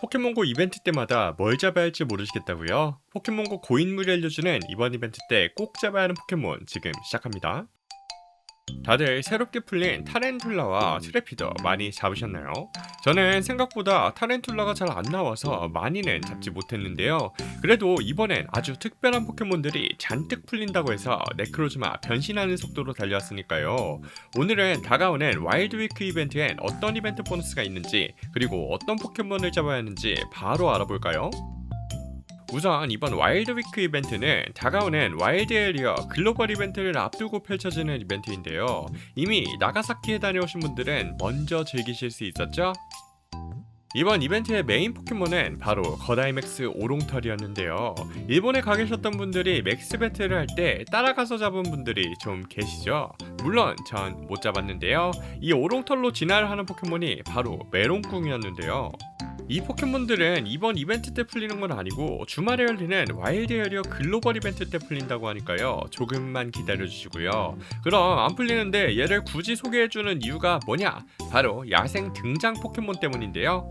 포켓몬고 이벤트 때마다 뭘 잡아야 할지 모르시겠다고요? 포켓몬고 고인물이 알려주는 이번 이벤트 때 꼭 잡아야 하는 포켓몬 지금 시작합니다. 다들 새롭게 풀린 타렌툴라와 트래피더 많이 잡으셨나요? 저는 생각보다 타렌툴라가 잘 안 나와서 많이는 잡지 못했는데요. 그래도 이번엔 아주 특별한 포켓몬들이 잔뜩 풀린다고 해서 네크로즈마 변신하는 속도로 달려왔으니까요. 오늘은 다가오는 와일드 위크 이벤트엔 어떤 이벤트 보너스가 있는지 그리고 어떤 포켓몬을 잡아야 하는지 바로 알아볼까요? 우선 이번 와일드 위크 이벤트는 다가오는 와일드 에리어 글로벌 이벤트를 앞두고 펼쳐지는 이벤트인데요. 이미 나가사키에 다녀오신 분들은 먼저 즐기실 수 있었죠? 이번 이벤트의 메인 포켓몬은 바로 거다이맥스 오롱털이었는데요. 일본에 가 계셨던 분들이 맥스 배틀을 할 때 따라가서 잡은 분들이 좀 계시죠? 물론 전 못 잡았는데요. 이 오롱털로 진화를 하는 포켓몬이 바로 메롱궁이었는데요. 이 포켓몬들은 이번 이벤트 때 풀리는 건 아니고 주말에 열리는 와일드 에리어 글로벌 이벤트 때 풀린다고 하니까요. 조금만 기다려 주시고요. 그럼 안 풀리는데 얘를 굳이 소개해주는 이유가 뭐냐? 바로 야생 등장 포켓몬 때문인데요.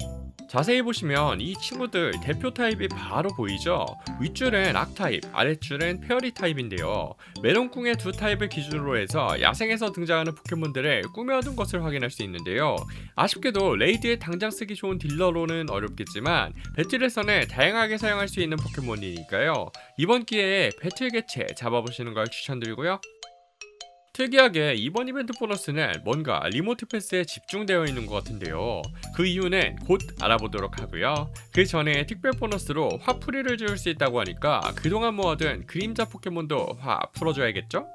자세히 보시면 이 친구들 대표 타입이 바로 보이죠? 윗줄은 악타입, 아랫줄은 페어리 타입인데요. 메론궁의 두 타입을 기준으로 해서 야생에서 등장하는 포켓몬들을 꾸며둔 것을 확인할 수 있는데요. 아쉽게도 레이드에 당장 쓰기 좋은 딜러로는 어렵겠지만 배틀에서는 다양하게 사용할 수 있는 포켓몬이니까요. 이번 기회에 배틀 개체 잡아보시는 걸 추천드리고요. 특이하게 이번 이벤트 보너스는 뭔가 리모트 패스에 집중되어 있는 것 같은데요. 그 이유는 곧 알아보도록 하고요. 그 전에 특별 보너스로 화풀이를 지을 수 있다고 하니까 그동안 모아둔 그림자 포켓몬도 화 풀어줘야겠죠?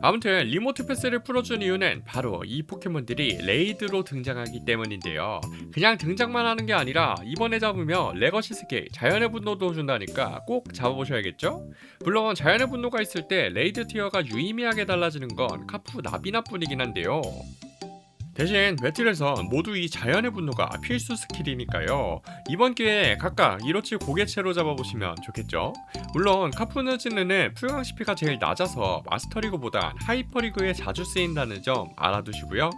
아무튼 리모트 패스를 풀어준 이유는 바로 이 포켓몬들이 레이드로 등장하기 때문인데요. 그냥 등장만 하는 게 아니라 이번에 잡으면 레거시 스킬 자연의 분노도 준다니까 꼭 잡아보셔야겠죠? 물론 자연의 분노가 있을 때 레이드 티어가 유의미하게 달라지는 건 카푸 나비나뿐이긴 한데요. 대신 배틀에서 모두 이 자연의 분노가 필수 스킬이니까요. 이번 기회에 각각 이로치 고개체로 잡아보시면 좋겠죠. 물론 카푸누즈는 풀강 CP가 제일 낮아서 마스터리그보단 하이퍼리그에 자주 쓰인다는 점 알아두시고요.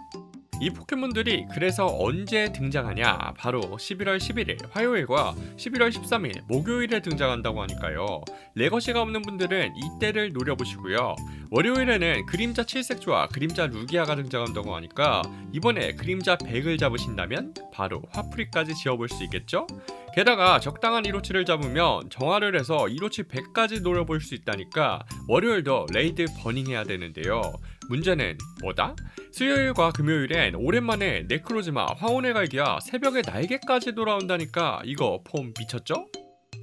이 포켓몬들이 그래서 언제 등장하냐? 바로 11월 11일 화요일과 11월 13일 목요일에 등장한다고 하니까요. 레거시가 없는 분들은 이때를 노려보시고요. 월요일에는 그림자 칠색조와 그림자 루기아가 등장한다고 하니까 이번에 그림자 100을 잡으신다면 바로 화풀이까지 지어볼 수 있겠죠? 게다가 적당한 이로치를 잡으면 정화를 해서 이로치 100까지 노려볼 수 있다니까 월요일도 레이드 버닝해야 되는데요. 문제는 뭐다? 수요일과 금요일엔 오랜만에 네크로즈마 황혼의 갈기와 새벽에 날개까지 돌아온다니까 이거 폼 미쳤죠?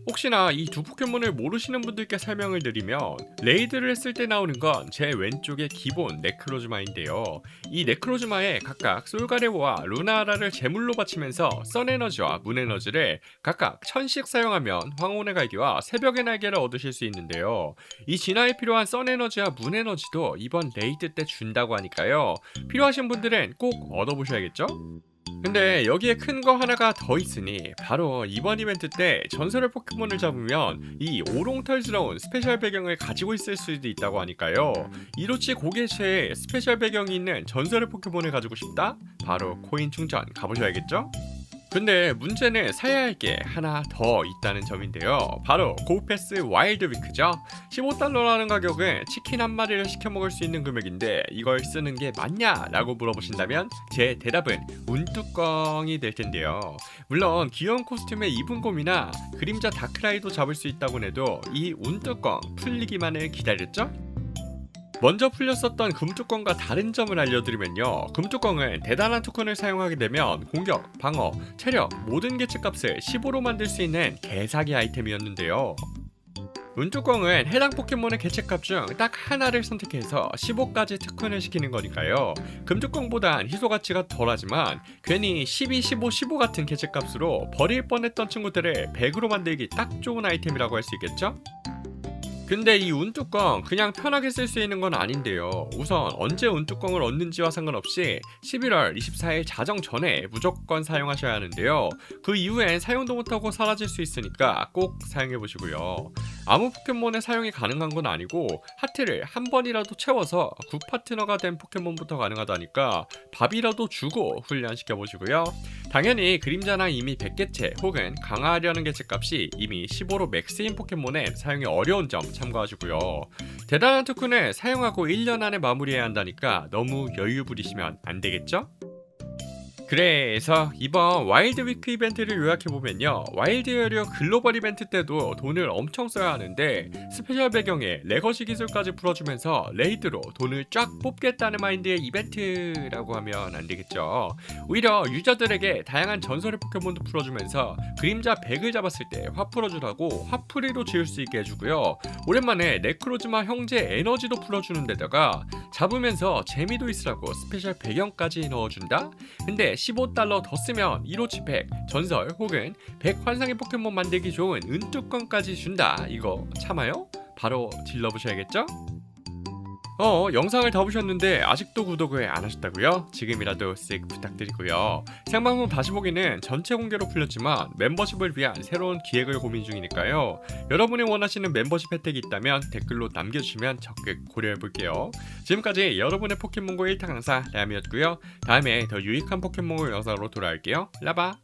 혹시나 이 두 포켓몬을 모르시는 분들께 설명을 드리면 레이드를 했을 때 나오는 건 제 왼쪽의 기본 네크로즈마인데요. 이 네크로즈마에 각각 솔가레오와 루나라를 제물로 바치면서 썬에너지와 문에너지를 각각 천씩 사용하면 황혼의 갈기와 새벽의 날개를 얻으실 수 있는데요. 이 진화에 필요한 썬에너지와 문에너지도 이번 레이드 때 준다고 하니까요. 필요하신 분들은 꼭 얻어보셔야겠죠? 근데 여기에 큰 거 하나가 더 있으니 바로 이번 이벤트 때 전설의 포켓몬을 잡으면 이 오롱털스러운 스페셜 배경을 가지고 있을 수도 있다고 하니까요. 이로치 고개체에 스페셜 배경이 있는 전설의 포켓몬을 가지고 싶다? 바로 코인 충전 가보셔야겠죠? 근데 문제는 사야 할 게 하나 더 있다는 점인데요. 바로 고패스 와일드 위크죠. 15달러라는 가격은 치킨 한 마리를 시켜 먹을 수 있는 금액인데 이걸 쓰는 게 맞냐라고 물어보신다면 제 대답은 운뚜껑이 될 텐데요. 물론 귀여운 코스튬의 입은 곰이나 그림자 다크라이도 잡을 수 있다고 해도 이 운뚜껑 풀리기만을 기다렸죠? 먼저 풀렸었던 금뚜껑과 다른 점을 알려드리면요. 금뚜껑은 대단한 토큰을 사용하게 되면 공격, 방어, 체력 모든 개체값을 15로 만들 수 있는 개사기 아이템이었는데요. 운뚜껑은 해당 포켓몬의 개체값 중 딱 하나를 선택해서 15까지 특훈을 시키는 거니까요. 금뚜껑보단 희소 가치가 덜하지만 괜히 12, 15, 15 같은 개체값으로 버릴 뻔했던 친구들을 100으로 만들기 딱 좋은 아이템이라고 할 수 있겠죠? 근데 이 운뚜껑 그냥 편하게 쓸 수 있는 건 아닌데요. 우선 언제 운뚜껑을 얻는지와 상관없이 11월 24일 자정 전에 무조건 사용하셔야 하는데요. 그 이후엔 사용도 못하고 사라질 수 있으니까 꼭 사용해 보시고요. 아무 포켓몬에 사용이 가능한 건 아니고 하트를 한 번이라도 채워서 굿 파트너가 된 포켓몬부터 가능하다니까 밥이라도 주고 훈련시켜 보시고요. 당연히 그림자나 이미 100개체 혹은 강화하려는 개체값이 이미 15로 맥스인 포켓몬엔 사용이 어려운 점 참고하시고요. 대단한 특훈을 사용하고 1년 안에 마무리해야 한다니까 너무 여유 부리시면 안 되겠죠? 그래서 이번 와일드 위크 이벤트를 요약해보면요. 와일드 에어리어 글로벌 이벤트 때도 돈을 엄청 써야 하는데 스페셜 배경에 레거시 기술까지 풀어주면서 레이드로 돈을 쫙 뽑겠다는 마인드의 이벤트라고 하면 안 되겠죠. 오히려 유저들에게 다양한 전설의 포켓몬도 풀어주면서 그림자 100을 잡았을 때 화 풀어주라고 화풀이로 지을 수 있게 해주고요. 오랜만에 네크로즈마 형제 에너지도 풀어주는 데다가 잡으면서 재미도 있으라고 스페셜 배경까지 넣어준다? 근데 15달러 더 쓰면 1호치 100 전설 혹은 100 환상의 포켓몬 만들기 좋은 은뚜껑까지 준다 이거 참아요? 바로 질러보셔야겠죠? 어 영상을 다 보셨는데 아직도 구독을 안 하셨다고요? 지금이라도 쓱 부탁드리고요. 생방송 다시 보기는 전체 공개로 풀렸지만 멤버십을 위한 새로운 기획을 고민 중이니까요. 여러분이 원하시는 멤버십 혜택이 있다면 댓글로 남겨주시면 적극 고려해볼게요. 지금까지 여러분의 포켓몬고 1타 강사 라미였고요. 다음에 더 유익한 포켓몬고 영상으로 돌아올게요. 라바